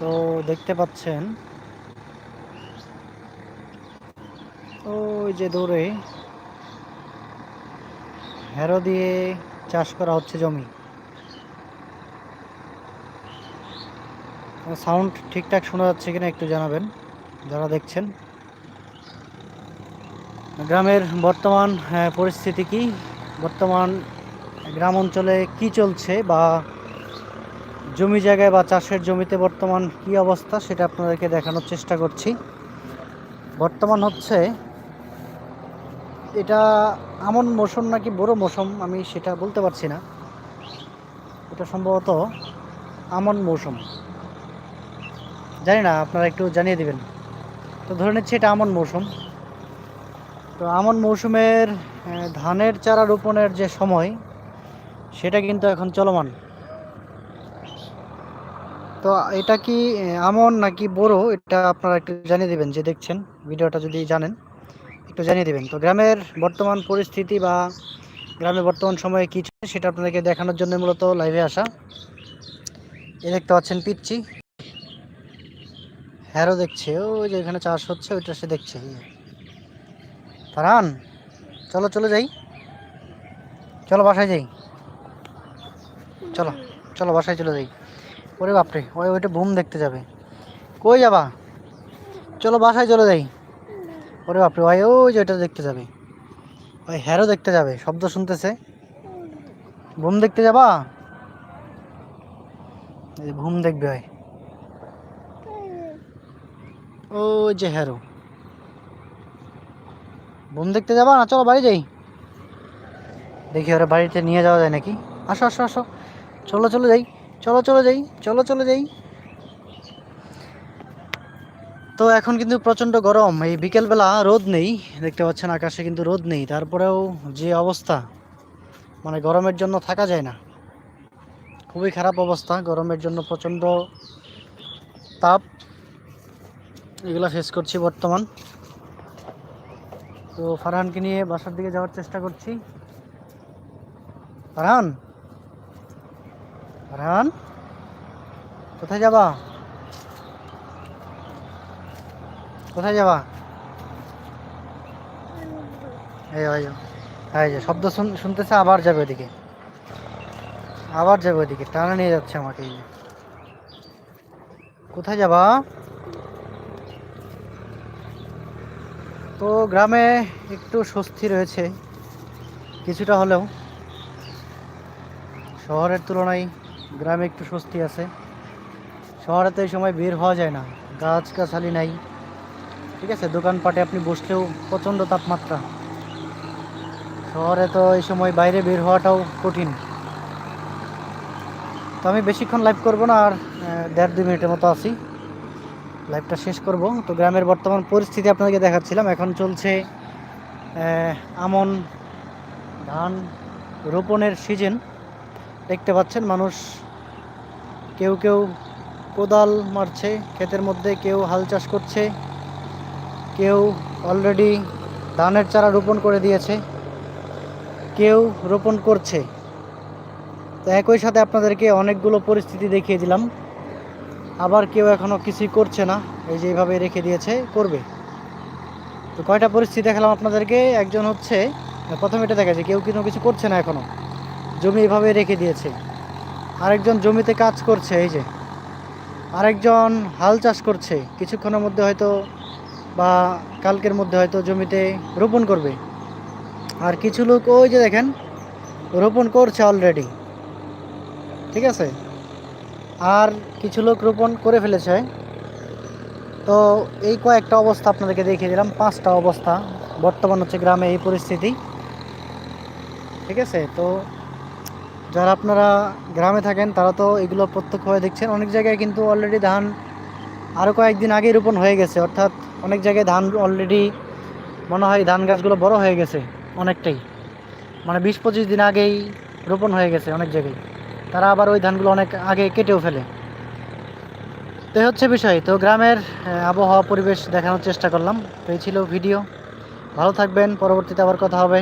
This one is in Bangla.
তো দেখতে পাচ্ছেন। ওই যে দূরে হ্যারো দিয়ে চাষ করা হচ্ছে জমি। সাউন্ড ঠিকঠাক শোনা যাচ্ছে কিনা একটু জানাবেন যারা দেখছেন। গ্রামের বর্তমান হ্যাঁ, পরিস্থিতি কি? বর্তমান গ্রাম অঞ্চলে কি চলছে বা জমি জায়গায় বা চাষের জমিতে বর্তমান কি অবস্থা সেটা আপনাদেরকে দেখানোর চেষ্টা করছি। বর্তমান হচ্ছে এটা আমন মৌসুম নাকি বড় মৌসুম আমি সেটা বলতে পারছি না। এটা সম্ভবত আমন মৌসুম। জানি না, আপনারা একটু জানিয়ে দিবেন। তো ধরে নিচ্ছি এটা আমন মৌসুম। তো আমন মৌসুমের ধানের চারা রোপণের যে সময়, সেটা কিন্তু এখন চলমান। তো এটা কি আমন নাকি বড় এটা আপনারা একটু জানিয়ে দিবেন যে দেখছেন, ভিডিওটা যদি জানেন, একটু জানিয়ে দিবেন। তো গ্রামের বর্তমান পরিস্থিতি বা গ্রামের বর্তমান সময়ে কী সেটা আপনাদেরকে দেখানোর জন্য মূলত লাইভে আসা। এ দেখতে পাচ্ছেন পিচ্ছি হ্যারো দেখছে, ওই যে এখানে চাষ হচ্ছে, ওইটা সে দেখছে। ফারহান, চলো, চলে যাই। চলো, বাসায় যাই। চলো চলো, বাসায় চলে যাই। ওরে বাপরে, ওই ওইটা বুম দেখতে যাবে। কই যাবা? চলো বাসায় চলে যাই। ওরে বাপরে ভাই ওই যে ওইটা দেখতে যাবে। ওই হ্যারো দেখতে যাবে, শব্দ শুনতেছে। বুম দেখতে যাবা? বুম দেখবে ভাই ও যে হ্যারো। বুম দেখতে যাবা না? চলো বাড়ি যাই। দেখি ওরা বাড়িতে নিয়ে যাওয়া যায় নাকি? আসো আসো আসো। চলো চলো যাই। চলো চলো যাই, চলো চলো যাই। তো এখন কিন্তু প্রচণ্ড গরম, এই বিকেলবেলা রোদ নেই, দেখতে পাচ্ছেন আকাশে কিন্তু রোদ নেই, তারপরেও যে অবস্থা মানে গরমের জন্য থাকা যায় না। খুবই খারাপ অবস্থা, গরমের জন্য প্রচণ্ড তাপ। এগুলো ফেস করছি বর্তমান। তো ফারহানকে নিয়ে বাসার দিকে যাওয়ার চেষ্টা করছি। ফারহান? ফারহান কোথায় যাবা? কোথায় যাবা? এই শব্দ শুন, শুনতেছে, আবার যাবে ওদিকে। আবার যাবে ওদিকে, টানা নিয়ে যাচ্ছে আমাকে কোথায় যাবা? তো গ্রামে একটু স্বস্তি রয়েছে, কিছুটা হলেও। শহরের তুলনায় গ্রামে একটু স্বস্তি আছে। শহরে তো এই সময় বের হওয়া যায় না গাছ গাছালি নাই। ঠিক আছে, দোকানপাটে আপনি বসলেও প্রচণ্ড তাপমাত্রা। শহরে তো এই সময় বাইরে বের হওয়াটাও কঠিন। তো আমি বেশিক্ষণ লাইভ করব না, আর দেড় দুই মিনিটের মতো আছি। লাইভটা শেষ করব। তো গ্রামের বর্তমান পরিস্থিতি আপনাদেরকে দেখাচ্ছিলাম। এখন চলছে আমন ধান রোপণের সিজন দেখতে পাচ্ছেন, মানুষ কেউ কেউ কোদাল মারছে, ক্ষেতের মধ্যে কেউ হাল চাষ করছে, কেউ অলরেডি ধানের চারা রোপণ করে দিয়েছে, কেউ রোপণ করছে। তো একই সাথে আপনাদেরকে অনেকগুলো পরিস্থিতি দেখিয়ে দিলাম। আবার কেউ এখনও কিছুই করছে না, এই যে এইভাবে রেখে দিয়েছে, করবে। তো কয়টা পরিস্থিতি দেখালাম আপনাদেরকে, একজন হচ্ছে, প্রথমে এটা দেখা যায় কেউ কিন্তু কিছু করছে না এখনও জমি এভাবে রেখে দিয়েছে। আরেকজন জমিতে কাজ করছে, এই যে। আরেকজন হাল চাষ করছে। কিছুক্ষণের মধ্যে হয়তো বা কালকের মধ্যে হয়তো জমিতে রোপণ করবে। আর কিছু লোক ওই যে দেখেন, রোপণ করছে অলরেডি ঠিক আছে? আর কিছু লোক রোপণ করে ফেলেছে। তো এই কয়েকটা অবস্থা আপনাদেরকে দেখিয়ে দিলাম। পাঁচটা অবস্থা। বর্তমান হচ্ছে গ্রামে এই পরিস্থিতি। ঠিক আছে? তো যারা আপনারা গ্রামে থাকেন, তারা তো এগুলো প্রত্যক্ষভাবে দেখছেন। অনেক জায়গায় কিন্তু অলরেডি ধান আরও কয়েকদিন আগেই রোপণ হয়ে গেছে। অর্থাৎ অনেক জায়গায় ধান অলরেডি মনে হয় ধান গাছগুলো বড় হয়ে গেছে অনেকটাই। মানে বিশ পঁচিশ দিন আগেই রোপণ হয়ে গেছে অনেক জায়গায়। তারা আবার ওই ধানগুলো অনেক আগে কেটেও ফেলে। তো হচ্ছে বিষয়। তো গ্রামের আবহাওয়া পরিবেশ দেখানোর চেষ্টা করলাম। তো এই ছিল ভিডিও। ভালো থাকবেন। পরবর্তীতে আবার কথা হবে।